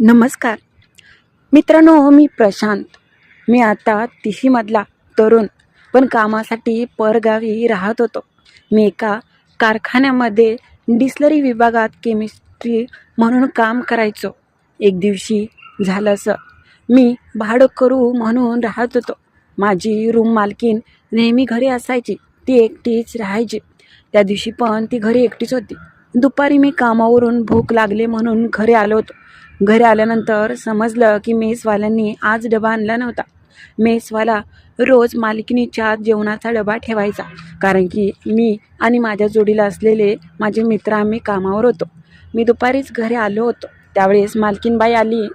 नमस्कार. मित्रांनो मी प्रशांत. मी आता तिशीमधला तरुण पण कामासाठी परगावी राहत होतो. मी एका कारखान्यामध्ये डिस्लरी विभागात केमिस्ट्री म्हणून काम करायचो. एक दिवशी झालं असं. मी भाडं करू म्हणून राहत होतो. माझी रूम मालकीन नेहमी घरी असायची. ती एकटीच राहायची. त्या दिवशी पण ती घरी एकटीच होती. दुपारी मी कामावरून भूक लागले म्हणून घरी आलो होतो. घरी आल्यानंतर समजलं की मेसवाल्यांनी आज डबा आणला नव्हता. मेसवाला रोज मालकिनीच्या जेवणाचा डबा ठेवायचा. कारण की मी आणि माझ्या जोडीला असलेले माझे मित्र आम्ही कामावर होतो. मी दुपारीच घरी आलो होतो. त्यावेळेस मालकीनबाई आली.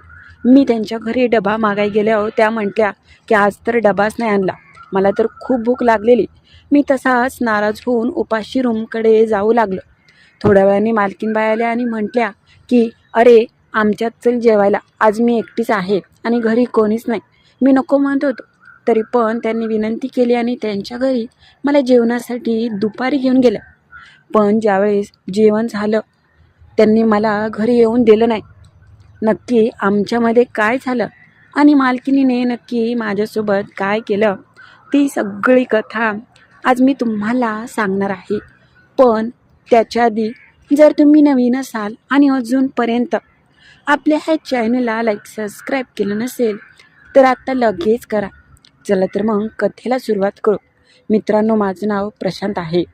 मी त्यांच्या घरी डबा मागाय गेल्यावर त्या म्हटल्या की आज तर डबाच नाही आणला. मला तर खूप भूक लागलेली. मी तसाच नाराज होऊन उपाशी रूमकडे जाऊ लागलो. थोड्या वेळाने मालकीनबाई आल्या आणि म्हटल्या की अरे आमच्यात चल जेवायला. आज मी एकटीच आहे आणि घरी कोणीच नाही. मी नको म्हणत होतो. तरी पण त्यांनी विनंती केली आणि त्यांच्या घरी मला जेवणासाठी दुपारी घेऊन गेल्या. पण ज्यावेळेस जेवण झालं त्यांनी मला घरी येऊन दिलं नाही. नक्की आमच्यामध्ये काय झालं आणि मालकिनीने नक्की माझ्यासोबत काय केलं ती सगळी कथा आज मी तुम्हाला सांगणार आहे. पण त्याच्या आधी जर तुम्ही नवीन असाल आणि अजूनपर्यंत आपल्या ह्या चॅनलला लाईक सबस्क्राईब केलं नसेल तर आत्ता लगेच करा. चला तर मग कथेला सुरुवात करू. मित्रांनो माझं नाव प्रशांत आहे.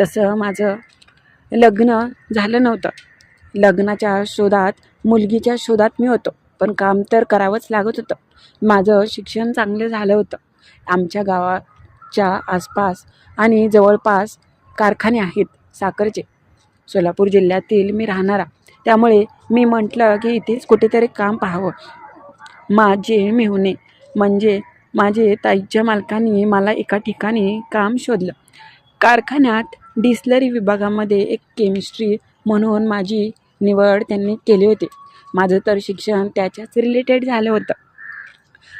तसं माझं लग्न झालं नव्हतं. लग्नाच्या शोधात मुलगीच्या शोधात मी होतो. पण काम तर करावंच लागत होतं. माझं शिक्षण चांगलं झालं होतं. आमच्या गावाच्या आसपास आणि जवळपास कारखाने आहेत साखरचे. सोलापूर जिल्ह्यातील मी राहणारा. त्यामुळे मी म्हटलं की इथेच कुठेतरी काम पाहावं. माझे मेहुणे म्हणजे माझे ताईच्या मालकाने मला एका ठिकाणी काम शोधलं. कारखान्यात डिस्लरी विभागामध्ये एक केमिस्ट्री म्हणून माझी निवड त्यांनी केली होती. माझं तर शिक्षण त्याच्याच रिलेटेड झालं होतं.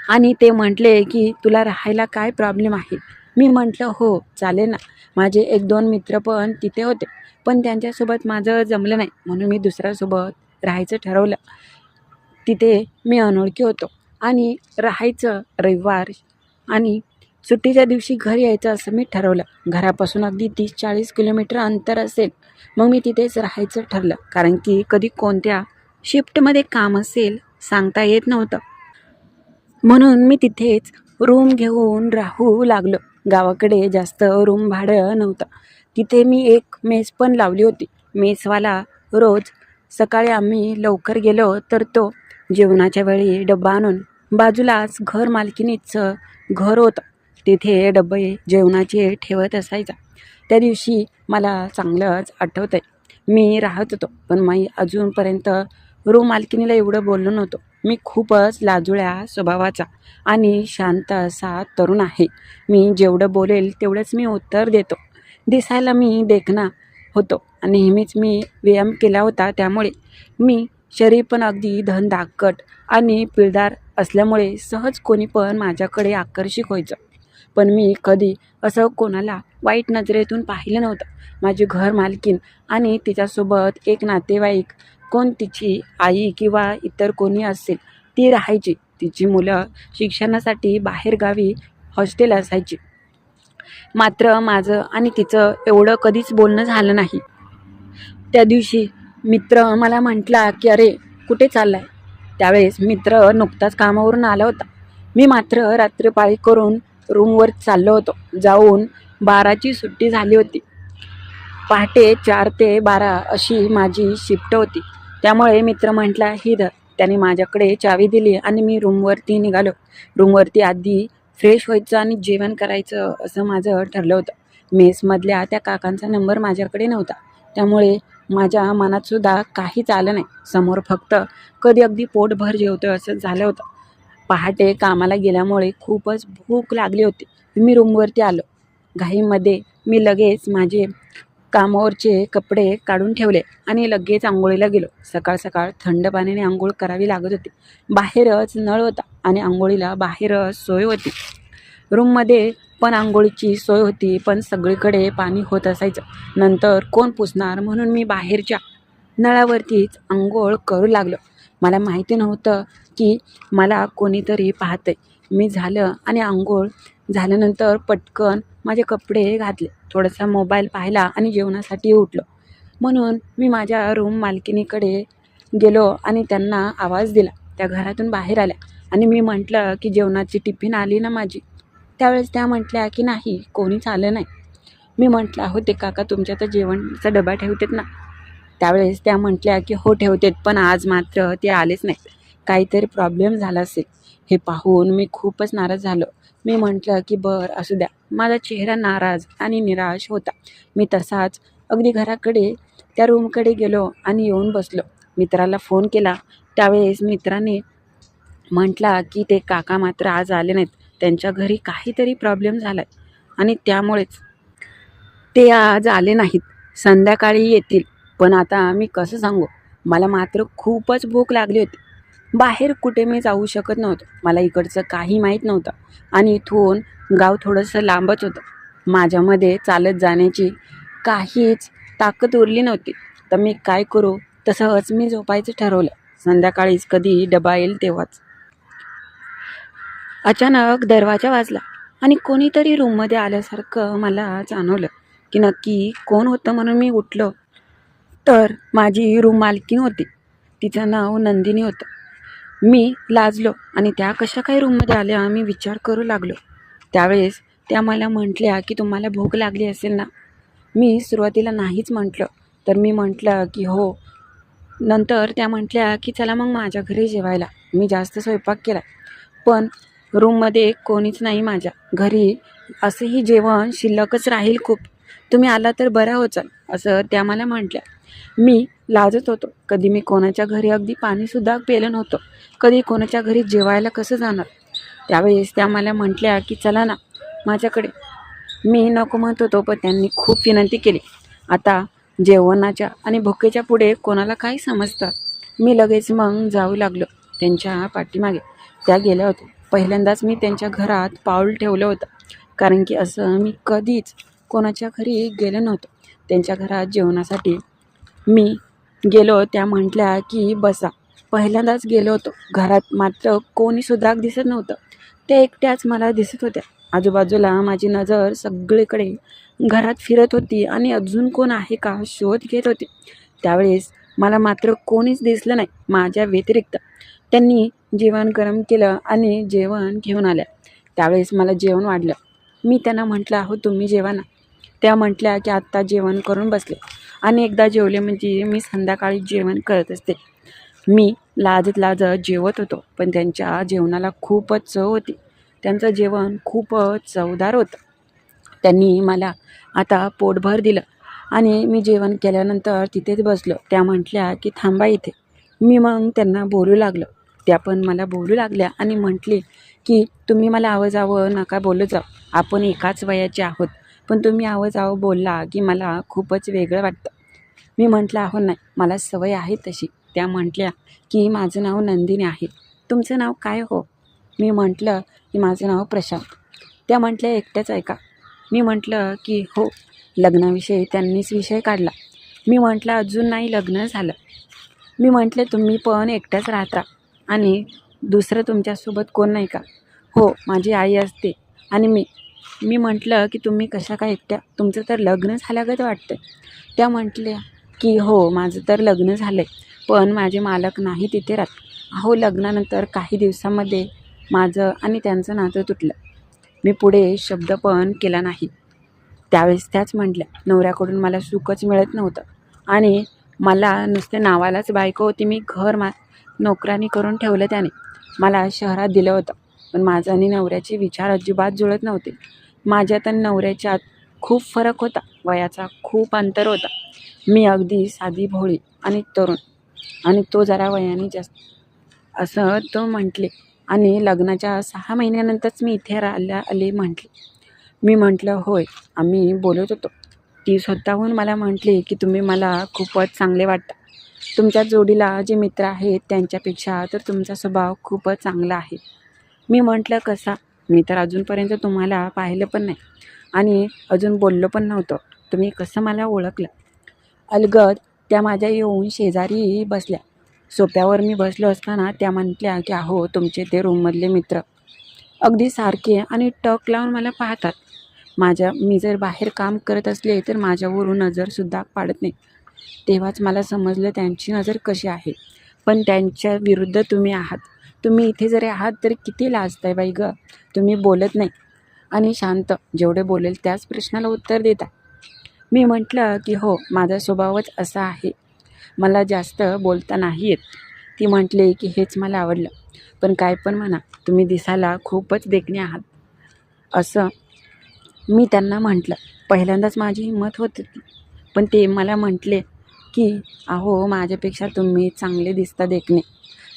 आणि ते म्हटले की तुला राहायला काय प्रॉब्लेम आहे? मी म्हटलं हो चालेल ना. माझे एक दोन मित्र पण तिथे होते पण त्यांच्यासोबत माझं जमलं नाही. म्हणून मी दुसऱ्यासोबत राहायचं ठरवलं. तिथे मी अनोळखी होतो आणि राहायचं रविवार आणि सुट्टीच्या दिवशी घरी यायचं असं मी ठरवलं. घरापासून अगदी तीस चाळीस किलोमीटर अंतर असेल मग मी तिथेच राहायचं ठरलं. कारण की कधी कोणत्या शिफ्टमध्ये काम असेल सांगता येत नव्हतं. म्हणून मी तिथेच रूम घेऊन राहू लागलो. गावाकडे जास्त रूम भाडं नव्हतं. तिथे मी एक मेस पण लावली होती. मेसवाला रोज सकाळी आम्ही लवकर गेलो तर तो जेवणाच्या वेळी डब्बा आणून बाजूलाच घर मालकिनीचं घर होतं. तिथे डबे जेवणाचे ठेवत असायचा. त्या दिवशी मला चांगलंच आठवतं आहे मी राहत होतो पण मी अजूनपर्यंत रूम मालकिनीला एवढं बोललो नव्हतो. मी खूपच लाजुळ्या स्वभावाचा आणि शांत असा तरुण आहे. मी जेवढं बोलेल तेवढंच मी उत्तर देतो. दिसायला मी देखना होतो आणि नेहमीच मी व्यायाम केला होता. त्यामुळे मी शरीर पण अगदी धन दाकट आणि पिळदार असल्यामुळे सहज कोणी पण माझ्याकडे आकर्षित व्हायचं. पण मी कधी असं कोणाला वाईट नजरेतून पाहिलं नव्हतं. माझी घर मालकीन आणि तिच्यासोबत एक नातेवाईक कोण तिची आई किंवा इतर कोणी असेल ती राहायची. तिची मुलं शिक्षणासाठी बाहेरगावी हॉस्टेल असायची. मात्र माझं आणि तिचं एवढं कधीच बोलणं झालं नाही. त्या दिवशी मित्र मला म्हटला की अरे कुठे चालला आहे त्यावेळेस मित्र नुकताच कामावरून आला होता. मी मात्र रात्रपाळी करून रूमवर चाललो होतो. जाऊन बाराची सुट्टी झाली होती. पहाटे चार ते बारा अशी माझी शिफ्ट होती. त्यामुळे मित्र म्हटला ही धर. त्याने माझ्याकडे चावी दिली आणि मी रूमवरती निघालो. रूमवरती आधी फ्रेश व्हायचं आणि जेवण करायचं असं माझं ठरलं होतं. मेसमधल्या त्या काकांचा नंबर माझ्याकडे नव्हता. त्यामुळे माझ्या मनातसुद्धा काहीच आलं नाही. समोर फक्त कधी अगदी पोटभर जेवतो असं झालं होतं. पहाटे कामाला गेल्यामुळे खूपच भूक लागली होती. मी रूमवरती आलो. घाईमध्ये मी लगेच माझे कामावरचे कपडे काढून ठेवले आणि लगेच आंघोळीला गेलो. सकाळ सकाळ थंड पाण्याने आंघोळ करावी लागत होती. बाहेरच नळ होता आणि आंघोळीला बाहेरच सोय होती. रूममध्ये पण आंघोळीची सोय होती पण सगळीकडे पाणी होत असायचं. नंतर कोण पुसणार म्हणून मी बाहेरच्या नळावरतीच आंघोळ करू लागलो. मला माहिती नव्हतं की मला कोणीतरी पाहतंय. मी झालं आणि आंघोळ झाल्यानंतर पटकन माझे कपडे घातले. थोडासा मोबाईल पाहिला आणि जेवणासाठी उठलो. म्हणून मी माझ्या रूम मालकिनीकडे गेलो आणि त्यांना आवाज दिला. त्या घरातून बाहेर आल्या आणि मी म्हटलं की जेवणाची टिफिन आली ना माझी. त्यावेळेस त्या म्हटल्या की नाही कोणीच आलं नाही. मी म्हटलं हो ते काका तुमच्या तर जेवणचा डबा ठेवतात ना. त्यावेळेस त्या म्हटल्या की हो ठेवतात पण आज मात्र ते आलेच नाहीत. काहीतरी प्रॉब्लेम झाला असेल. हे पाहून मी खूपच नाराज झालो. मी म्हटलं की बरं असू द्या. माझा चेहरा नाराज आणि निराश होता. मी तसाच अगदी घराकडे त्या रूमकडे गेलो आणि येऊन बसलो. मित्राला फोन केला. त्यावेळेस मित्राने म्हटला की ते काका मात्र आज आले नाहीत. त्यांच्या घरी काहीतरी प्रॉब्लेम झाला आहे आणि त्यामुळेच ते आज आले नाहीत. संध्याकाळी येतील. पण आता मी कसं सांगू? मला मात्र खूपच भूक लागली होती. बाहेर कुठे मी जाऊ शकत नव्हतो. मला इकडचं काही माहीत नव्हतं. आणि इथून गाव थोडंसं लांबच होतं. माझ्यामध्ये चालत जाण्याची काहीच ताकद उरली नव्हती. तर मी काय करू? तसंच मी झोपायचं ठरवलं. संध्याकाळीच कधी डबा येईल तेव्हाच. अचानक दरवाजा वाजला आणि कोणीतरी रूममध्ये आल्यासारखं मला जाणवलं की नक्की कोण होतं म्हणून मी उठलो. तर माझी रूम मालकीण होती. तिचं नाव नंदिनी होतं. मी लाजलो आणि त्या कशा काही रूममध्ये आल्या मी विचार करू लागलो. त्यावेळेस त्या मला म्हटल्या की तुम्हाला भूक लागली असेल ना? मी सुरुवातीला नाहीच म्हटलं. तर मी म्हटलं की हो. नंतर त्या म्हटल्या की चला मग माझ्या घरी जेवायला. मी जास्त स्वयंपाक केला. पण रूममध्ये कोणीच नाही माझ्या. घरी असंही जेवण शिल्लकच राहील खूप. तुम्ही आला तर बरा होचाल असं त्या मला म्हटल्या. मी लाजत होतो. कधी मी कोणाच्या घरी अगदी पाणीसुद्धा पेलं नव्हतं. कधी कोणाच्या घरी जेवायला कसं जाणार? त्यावेळेस त्या मला म्हटल्या की चला ना माझ्याकडे. मी नको म्हणत होतो पण त्यांनी खूप विनंती केली. आता जेवणाच्या आणि भुकेच्या पुढे कोणाला काय समजतं? मी लगेच मग जाऊ लागलो त्यांच्या पाठीमागे. त्या गेल्या होत्या. पहिल्यांदाच मी त्यांच्या घरात पाऊल ठेवलं होतं. कारण की असं मी कधीच कोणाच्या घरी गेलं नव्हतं. त्यांच्या घरात जेवणासाठी मी गेलो त्या म्हटल्या की बसा. पहिल्यांदाच गेलो होतो. घरात मात्र कोणीसुद्धा दिसत नव्हतं. त्या एकट्याच मला दिसत होत्या. आजूबाजूला माझी नजर सगळीकडे घरात फिरत होती आणि अजून कोण आहे का शोध घेत होते. त्यावेळेस मला मात्र कोणीच दिसलं नाही माझ्या व्यतिरिक्त. त्यांनी जेवण गरम केलं आणि जेवण घेऊन आल्या. त्यावेळेस मला जेवण वाढलं. मी त्यांना म्हटलं अहो तुम्ही जेवा ना. त्या म्हटल्या की आत्ता जेवण करून बसले. आणि एकदा जेवले म्हणजे मी संध्याकाळी जेवण करत असते. मी लाजत लाजत जेवत होतो पण त्यांच्या जेवणाला खूपच चव होती. त्यांचं जेवण खूपच चवदार होतं. त्यांनी मला आता पोटभर दिलं आणि मी जेवण केल्यानंतर तिथेच बसलो. त्या म्हटल्या की थांबा इथे. मी मग त्यांना बोलू लागलो. त्या पण मला बोलू लागल्या आणि म्हटले की तुम्ही मला आवाजावं नका बोलू जाऊ. आपण एकाच वयाचे आहोत. पण तुम्ही आवाजावं बोलला की मला खूपच वेगळं वाटतं. मी म्हटलं अहो नाही मला सवय आहे तशी. त्या म्हटल्या की माझं नाव नंदिनी आहे. तुमचं नाव काय हो? मी म्हटलं की माझं नाव प्रशांत. त्या म्हटल्या एकट्याच ऐका मी म्हटलं की हो. लग्नाविषयी त्यांनीच विषय काढला. मी म्हटलं अजून नाही लग्न झालं. मी म्हटले तुम्ही पण एकट्याच राहता आणि दुसरं तुमच्यासोबत कोण नाही का? हो माझी आई असते आणि मी. मी म्हटलं की तुम्ही कशा काय एकट्या? तुमचं तर लग्न झाल्यागत वाटतं त्या म्हटल्या की हो माझं तर लग्न झालं आहे पण माझे मालक नाही तिथे राहत. अहो लग्नानंतर काही दिवसामध्ये माझं आणि त्यांचं नातं तुटलं. मी पुढे शब्द पण केला नाही. त्यावेळेस त्याच म्हटल्या नवऱ्याकडून मला सुखच मिळत नव्हतं आणि मला नुसते नावालाच बायको होती. मी घर मा नोकरानी करून ठेवलं त्याने. मला शहरात दिलं होतं. पण माझा आणि नवऱ्याचे विचार अजिबात जुळत नव्हते. माझ्यात आणि नवऱ्याच्यात खूप फरक होता. वयाचा खूप अंतर होता. मी अगदी साधी भोळी आणि तरुण आणि तो जरा वयाने जास्त. असं तो म्हटले आणि लग्नाच्या सहा महिन्यानंतरच मी इथे राहिल्या आले म्हटले. मी म्हटलं होय आम्ही बोलत होतो. ती स्वतःहून मला म्हटली की तुम्ही मला खूपच चांगले वाटता. तुमच्या जोडीला जे मित्र आहेत त्यांच्यापेक्षा तर तुमचा स्वभाव खूपच चांगला आहे. मी म्हटलं कसा? मी तर अजूनपर्यंत तुम्हाला पाहिलं पण नाही. आणि अजून बोललो पण नव्हतं. तुम्ही कसं मला ओळखलं? अलगद त्या माझ्या येऊन शेजारी बसल्या. सोप्यावर मी बसलो असताना त्या म्हटल्या की अहो तुमचे ते रूममधले मित्र. अगदी सारखे आणि टक लावून मला पाहतात. माझ्या मी जर बाहेर काम करत असले तर माझ्यावरून नजरसुद्धा पाडत नाही. तेव्हाच मला समजलं त्यांची नजर कशी आहे. पण त्यांच्या विरुद्ध तुम्ही आहात. तुम्ही इथे जरी आहात तरी किती लाजताय बाई गं. तुम्ही बोलत नाही. आणि शांत जेवढे बोलेल त्याच प्रश्नाला उत्तर देता मी म्हटलं की हो माझा स्वभावच असा आहे. मला जास्त बोलता नाही येत. ती म्हटली की हेच मला आवडलं. पण काय पण म्हणा तुम्ही दिसायला खूपच देखणे आहात. असं मी त्यांना म्हटलं. पहिल्यांदाच माझी हिंमत होत होती. पण ते मला म्हटले की अहो माझ्यापेक्षा तुम्ही चांगले दिसता देखणे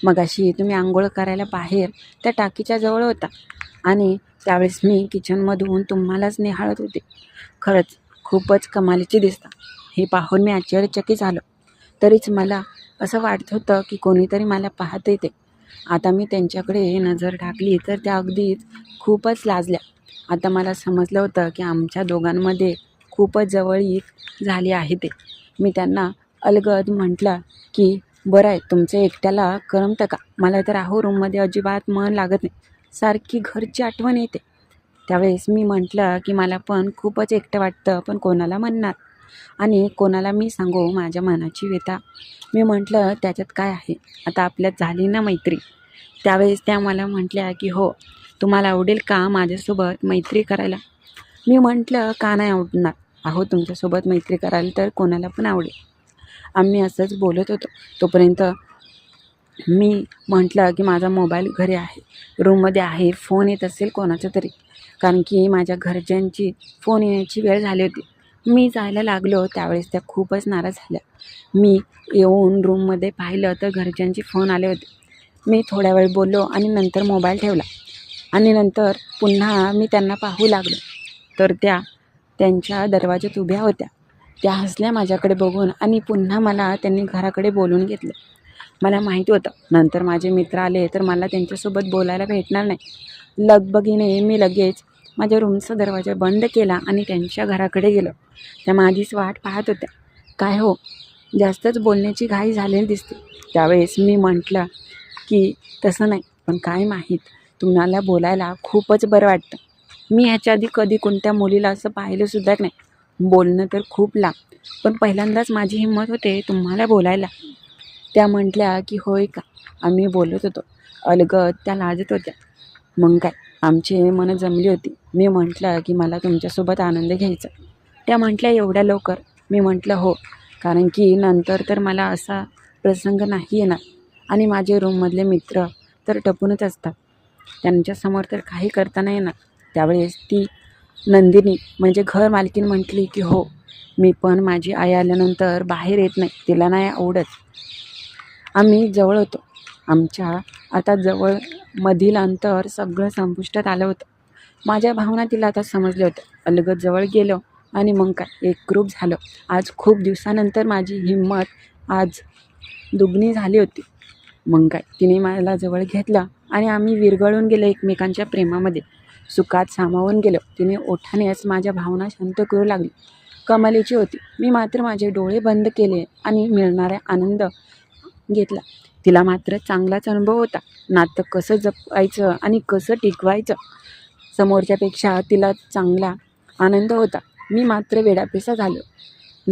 मगाशी तुम्ही आंघोळ करायला बाहेर त्या टाकीच्या जवळ होता. आणि त्यावेळेस मी किचनमधून तुम्हालाच निहाळत होते. खरंच खूपच कमालीची दिसता. हे पाहून मी आश्चर्यचकित झालो. तरीच मला असं वाटत होतं की कोणीतरी मला पाहत येते. आता मी त्यांच्याकडे नजर टाकली तर त्या अगदीच खूपच लाजल्या. आता मला समजलं होतं की आमच्या दोघांमध्ये खूपच जवळीक झाली आहे ते. मी त्यांना अलगद म्हटलं की बरं आहे तुमचं एकट्याला करमतं का? मला तर आहो रूममध्ये अजिबात मन लागत नाही. सारखी घरची आठवण येते. त्यावेळेस मी म्हटलं की मला पण खूपच एकटं वाटतं पण कोणाला म्हणणार? आणि कोणाला मी सांगू माझ्या मनाची व्यथा? मी म्हटलं त्याच्यात काय आहे? आता आपल्यात झाली ना मैत्री. त्यावेळेस त्या मला म्हटल्या की हो तुम्हाला आवडेल का माझ्यासोबत मैत्री करायला? मी म्हटलं का नाही आवडणार? अहो तुमच्यासोबत मैत्री करायला तर कोणाला पण आवडेल. आम्ही असंच बोलत होतो. तोपर्यंत मी म्हटलं की माझा मोबाईल घरी आहे. रूममध्ये आहे. फोन येत असेल कोणाचा तरी. कारण की माझ्या घरच्यांची फोन येण्याची वेळ झाली होती. मी जायला लागलो. त्यावेळेस त्या खूपच नाराज झाल्या. मी येऊन रूममध्ये पाहिलं तर घरच्यांचे फोन आले होते. मी थोड्या वेळ बोललो आणि नंतर मोबाईल ठेवला. आणि नंतर पुन्हा मी त्यांना पाहू लागलो. तर त्या त्यांच्या दरवाज्यात उभ्या होत्या. त्या हसल्या माझ्याकडे बघून आणि पुन्हा मला त्यांनी घराकडे बोलून घेतलं. मला माहिती होतं नंतर माझे मित्र आले तर मला त्यांच्यासोबत बोलायला भेटणार नाही. लगबगीने मी लगेच माझ्या रूमचा दरवाजा बंद केला आणि त्यांच्या घराकडे गेलो. त्या माझीच वाट पाहत होत्या. काय हो? जास्तच बोलण्याची घाई झालेली दिसते. त्यावेळेस मी म्हटलं की तसं नाही पण काय माहीत? तुम्हाला बोलायला खूपच बरं वाटतं. मी ह्याच्या आधी कधी कोणत्या मुलीला असं पाहिलंसुद्धा नाही. बोलणं तर खूप लांब पण पहिल्यांदाच माझी हिंमत होते तुम्हाला बोलायला. त्या म्हटल्या की होय का आम्ही बोलत होतो. अलगद त्या लाजत होत्या. मग काय आमची मनं जमली होती. मी म्हटलं की मला तुमच्यासोबत आनंद घ्यायचा. त्या म्हटल्या एवढ्या लवकर. मी म्हटलं हो कारण की नंतर तर मला असा प्रसंग नाही येणार. आणि माझे रूममधले मित्र तर टपूनच असतात. त्यांच्यासमोर तर काही करता नाही येणार. त्यावेळेस ती नंदिनी म्हणजे घर मालकीन म्हटली की हो मी पण माझी आई आल्यानंतर बाहेर येत नाही तिला नाही आवडत. आम्ही जवळ होतो. आमच्या आता जवळ मधील अंतर सगळं संपुष्टात आलं होतं. माझ्या भावना तिला आता समजल्या होत्या. अलगद जवळ गेलो आणि मग काय एकरूप झालं. आज खूप दिवसानंतर माझी हिंमत आज दुगणी झाली होती. मग काय तिने मला जवळ घेतलं आणि आम्ही विरघळून गेलो एकमेकांच्या प्रेमामध्ये. सुखात सामावून गेलो. तिने ओठानेच माझ्या भावना शांत करू लागली. कमालीची होती. मी मात्र माझे डोळे बंद केले आणि मिळणारा आनंद घेतला. तिला मात्र चांगलाच अनुभव होता. नातं कसं जपायचं आणि कसं टिकवायचं? समोरच्यापेक्षा तिला चांगला आनंद होता. मी मात्र वेडापिसा झालो.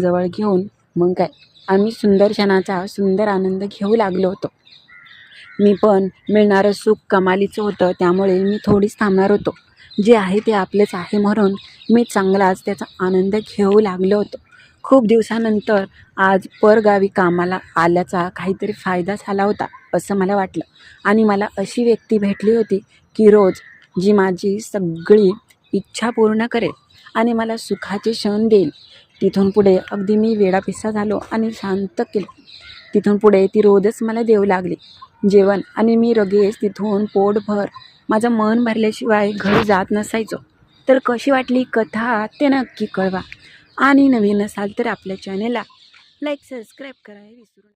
जवळ घेऊन मग काय? आम्ही सुंदर क्षणाचा सुंदर आनंद घेऊ लागलो होतो. मी पण मिळणारं सुख कमालीचं होतं. त्यामुळे मी थोडीच थांबणार होतो. जे आहे ते आपलेच आहे म्हणून मी चांगलाच त्याचा आनंद घेऊ लागलो होतो. खूप दिवसानंतर आज परगावी कामाला आल्याचा काहीतरी फायदा झाला होता असं मला वाटलं. आणि मला अशी व्यक्ती भेटली होती की रोज जी माझी सगळी इच्छा पूर्ण करेल आणि मला सुखाचे क्षण देईल. तिथून पुढे अगदी मी वेडापिसा झालो आणि शांत केलं. तिथून पुढे ती रोजच मला देऊ लागली. जेवण आणि मी लगेच तिथून पोटभर माझं मन भरल्याशिवाय घरी जात नसायचो. तर कशी वाटली कथा ते नक्की कळवा. आणि नवीन असाल तर आपल्या चॅनेलला लाईक सबस्क्राईब करायला विसरू